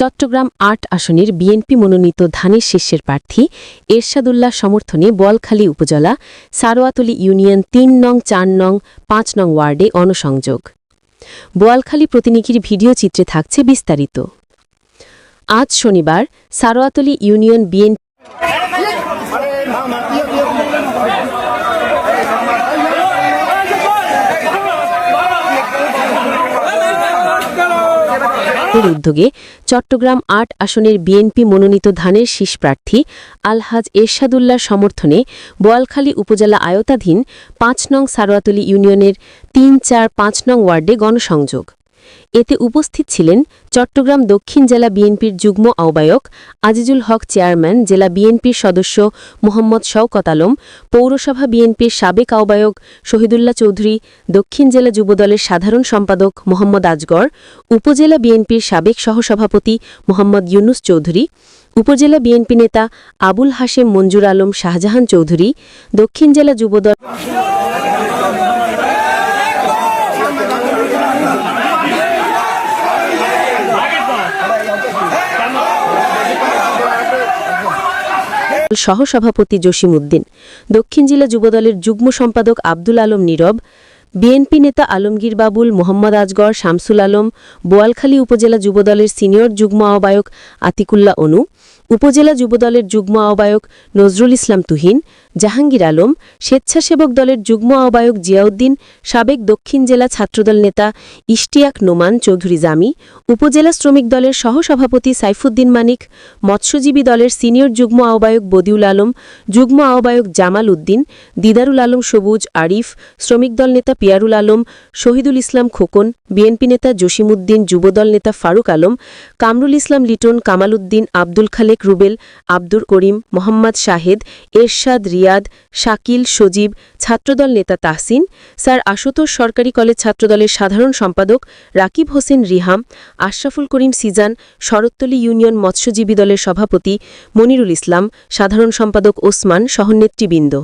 চট্টগ্রাম আট আসনের বিএনপি মনোনীত ধানের শীর্ষের প্রার্থী এরশাদুল্লাহ সমর্থনে বোয়ালখালী উপজেলা, সারোয়াতলি ইউনিয়ন তিন নং, চার নং, পাঁচ নং ওয়ার্ডে অনসংযোগ। বোয়ালখালী প্রতিনিধির ভিডিও চিত্রে থাকছে বিস্তারিত। আজ শনিবার সারোয়াতলি ইউনিয়ন বিএনপি এর উদ্যোগে চট্টগ্রাম আট আসনের বিএনপি মনোনীত ধানের শীষ প্রার্থী আলহাজ এরশাদুল্লাহর সমর্থনে বোয়ালখালী উপজেলা আয়তাধীন পাঁচ নং সারোয়াতলি ইউনিয়নের তিন চার পাঁচ নং ওয়ার্ডে গণসংযোগ। এতে উপস্থিত ছিলেন চট্টগ্রাম দক্ষিণ জেলা বিএনপির যুগ্ম আহ্বায়ক আজিজুল হক চেয়ারম্যান, জেলা বিএনপির সদস্য মোহাম্মদ শওকত আলম, পৌরসভা বিএনপির সাবেক আহ্বায়ক শহীদুল্লাহ চৌধুরী, দক্ষিণ জেলা যুবদলের সাধারণ সম্পাদক মোহাম্মদ আজগর, উপজেলা বিএনপির সাবেক সহসভাপতি মোহাম্মদ ইউনুস চৌধুরী, উপজেলা বিএনপি নেতা আবুল হাশেম মঞ্জুর আলম শাহজাহান চৌধুরী, দক্ষিণ জেলা যুবদল সহসভাপতি জসিম উদ্দিন দক্ষিণ জেলা যুবদলের যুগ্ম সম্পাদক আব্দুল আলম নীরব বিএনপি নেতা আলমগীর বাবুল, মোহাম্মদ আজগর, শামসুল আলম, বোয়ালখালী উপজেলা যুবদলের সিনিয়র যুগ্ম আহ্বায়ক আতিকুল্লা অনু, উপজেলা যুবদলের যুগ্ম আহ্বায়ক নজরুল ইসলাম তুহিন, জাহাঙ্গীর আলম, স্বেচ্ছাসেবক দলের যুগ্ম আহ্বায়ক জিয়াউদ্দিন, সাবেক দক্ষিণ জেলা ছাত্রদল নেতা ইশতিয়াক নোমান চৌধুরী জামি, উপজেলা শ্রমিক দলের সহসভাপতি সাইফুদ্দিন মানিক, মৎস্যজীবী দলের সিনিয়র যুগ্ম আহ্বায়ক বদিউল আলম, যুগ্ম আহ্বায়ক জামাল উদ্দিন, দিদারুল আলম সবুজ, আরিফ, শ্রমিক দল নেতা পিয়ারুল আলম, শহীদুল ইসলাম খোকন, বিএনপি নেতা জসিমউদ্দিন, যুবদল নেতা ফারুক আলম, কামরুল ইসলাম লিটন কামাল উদ্দিন আব্দুল খালেক রুবেল, আব্দুর করিম, মোহাম্মদ শাহেদ, এরশাদ রিয়াদ, শাকিল, সজীব, ছাত্রদল নেতা তাহসিন, স্যার আশুতোষ সরকারি কলেজ ছাত্রদলের সাধারণ সম্পাদক রাকিব হোসেন রিহাম, আশরাফুল করিম সিজান, শরৎতলী ইউনিয়ন মৎস্যজীবী দলের সভাপতি মনিরুল ইসলাম, সাধারণ সম্পাদক ওসমান সহনেতৃবৃন্দ